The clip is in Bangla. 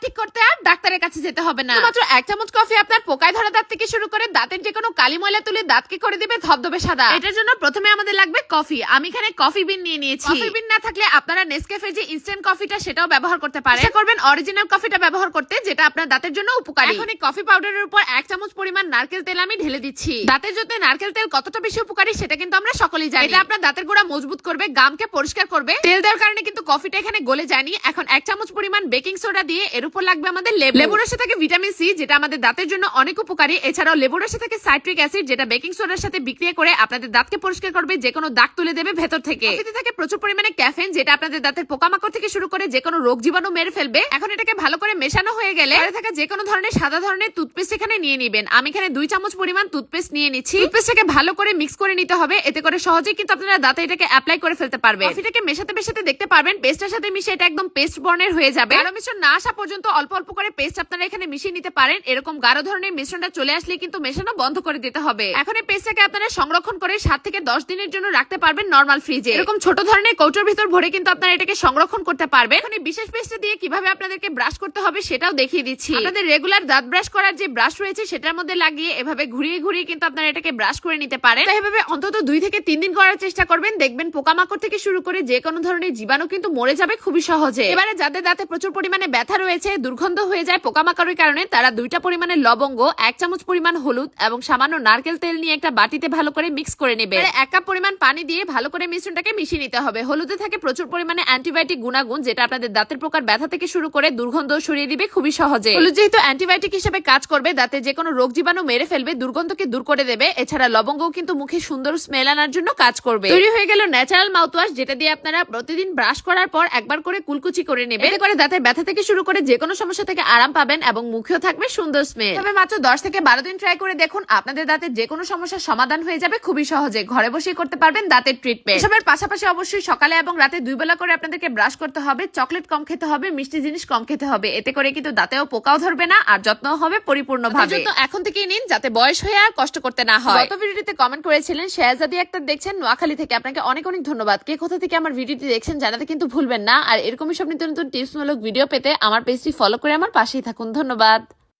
to করতে আর ডাক্তারের কাছে যেতে হবে না। মাত্র এক চামচ কফি আপনার পোকায় ধরা দাঁত থেকে শুরু করে দাঁতের যে কোনো কালি ময়লা তুলে দাঁতকে করে দিবে ধবধবে সাদা। এটার জন্য প্রথমে আমাদের লাগবে কফি। আমি এখানে কফি বিন নিয়ে নিয়েছি। কফি বিন না থাকলে আপনারা নেসক্যাফে যে ইনস্ট্যান্ট কফিটা সেটাও ব্যবহার করতে পারেন। চেষ্টা করবেন অরিজিনাল কফিটা ব্যবহার করতে যেটা আপনার দাঁতের জন্য উপকারী। এখন এই কফি পাউডারের উপর এক চামচ পরিমাণ নারকেল তেল আমি ঢেলে দিচ্ছি। দাঁতের জন্য নারকেল তেল কতটা বেশি উপকারী সেটা কিন্তু আমরা সকলেই জানি। এটা আপনার দাঁতের গোড়া মজবুত করবে গামকে পরিষ্কার করবে। তেল দেওয়ার কারণে কিন্তু কফিটা এখানে গলে যায়নি। এখন এক চামচ পরিমাণ বেকিং সোডা দিয়ে এর উপর লাগবে আমাদের লেবু। লেবুর রসে থাকে ভিটামিন সি যেটা আমাদের দাঁতের জন্য অনেক উপকারী। এছাড়াও লেবুর রসে থাকে সাইট্রিক অ্যাসিড যেটা বেকিং সোডার সাথে বিক্রিয়া করে আপনাদের দাঁতকে পরিষ্কার করবে যে কোনো দাগ তুলে দেবে ভেতর থেকে। কফিতে থাকে প্রচুর পরিমাণে ক্যাফেন যেটা আপনাদের দাঁতের পোকামাকড় থেকে শুরু করে যে কোনো রোগ জীবাণু মেরে ফেলবে। এখন এটাকে ভালো করে মেশানো হয়ে গেলে ঘরে থাকা যে কোনো ধরনের সাদা ধরনের টুথপেস্ট এখানে নিয়ে নিবেন। আমি এখানে দুই চামচ পরিমাণ টুথপেস্ট নিয়ে নিচ্ছি। টুথপেস্টটাকে ভালো করে মিক্স করে নিতে হবে এতে করে সহজেই কিন্তু আপনারা দাঁতে এটাকে অ্যাপ্লাই করে ফেলতে পারবে কফিটাকে মেশাতে মেশাতে দেখতে পারবেন পেস্টের সাথে মিশে এটা একদম পেস্ট বর্ণের হয়ে যাবে। গাঢ় মিশ্রণ না আসা পর্যন্ত অল্প অল্প করে পেস্ট আপনারা এখানে মিশিয়ে নিতে পারেন। এরকম গাঢ় ধরনের মিশ্রণটা চলে আসলে কিন্তু মেশানো বন্ধ করে দিতে হবে। এখন এই পেস্টটাকে আপনারা সংরক্ষণ করে সাত থেকে দশ দিনের জন্য রাখতে পারবেন নর্মাল ফ্রিজে এরকম ছোট ধরনের কৌটোর ভিতর ভরে কিন্তু আপনারা এটাকে সংরক্ষণ করতে পারবেন। এখন এই বিশেষ পেস্ট দিয়ে কীভাবে আপনাদেরকে ব্রাশ করতে হবে সেটাও দেখিয়ে দিচ্ছি। আপনাদের রেগুলার দাঁত ব্রাশ করার যে ব্রাশ রয়েছে সেটার মধ্যে লাগিয়ে এভাবে ঘুরিয়ে ঘুরিয়ে কিন্তু আপনারা এটাকে ব্রাশ করে নিতে পারেন। এভাবে অন্তত দুই থেকে তিন দিন করার চেষ্টা করবেন। দেখবেন পোকামাকড় থেকে শুরু করে যে কোনো ধরনের জীবাণু কিন্তু মরে যাবে খুবই সহজে। এবারে যাদের দাঁতে প্রচুর পরিমাণে ব্যথা রয়েছে দুর্গন্ধ হয়ে যায় পোকামাকড়ের কারণে তারা দুইটা পরিমাণে লবঙ্গ এক চামচ পরিমাণ হলুদ এবং সামান্য নারকেল তেল নিয়ে একটা বাটিতে ভালো করে মিক্স করে নেবে। এক কাপ পরিমাণ পানি দিয়ে ভালো করে মিশ্রণটাকে মিশিয়ে নিতে হবে। হলুদে থাকে প্রচুর পরিমাণে অ্যান্টিবায়োটিক গুণাগুণ যেটা আপনাদের দাঁতের প্রকার ব্যথা থেকে শুরু করে দুর্গন্ধ সরিয়ে দিবে খুবই সহজে। হলুদ যেহেতু অ্যান্টিবায়োটিক হিসেবে কাজ করবে দাঁতে যে কোনো রোগ জীবাণু মেরে ফেলবে দুর্গন্ধকে দূর করে দেবে। এছাড়া লবঙ্গও কিন্তু মুখে সুন্দর স্মেল আনার জন্য কাজ করবে। তৈরি হয়ে গেল ন্যাচারাল মাউথওয়াশ যেটা দিয়ে আপনারা প্রতিদিন ব্রাশ করার পর একবার করে কুলকুচি করে নেবে এতে করে দাঁতের ব্যথা থেকে শুরু করে যে কোনো সমস্যা থেকে আরাম পাবেন এবং মুখেও থাকবে সুন্দর স্মেল তবে মাত্র দশ থেকে বারো দিন ট্রাই করে দেখুন আপনাদের দাঁতের যে কোনো সমস্যার সমাধান হয়ে যাবে খুবই সহজে। ঘরে বসেই করতে পারবেন দাঁতের ট্রিটমেন্ট এসবের পাশাপাশি অবশ্যই সকালে এবং রাতে দুই বেলা করে আপনাদেরকে ব্রাশ করতে হবে চকলেট কম খেতে হবে মিষ্টি জিনিস কম খেতে হবে। এতে করে কিন্তু দাঁতেও পোকাও ধরবে না আর যত্ন হবে পরিপূর্ণ ভাবে এখন থেকেই নিন যাতে বয়স হয়ে আর কষ্ট করতে না হয়। গত ভিডিওতে কমেন্ট করেছিলেন শেয়াজাদি একটা দেখছেন নোয়াখালী থেকে। আপনাকে অনেক অনেক ধন্যবাদ। কে কোথা থেকে আমার ভিডিওটি দেখছেন জানাতে কিন্তু ভুলবেন না। আর এরকমই সব নিত্য নতুন টিপসমূলক ভিডিও পেতে আমার পেজটি ফলো করে আমার পাশেই থাকুন। ধন্যবাদ।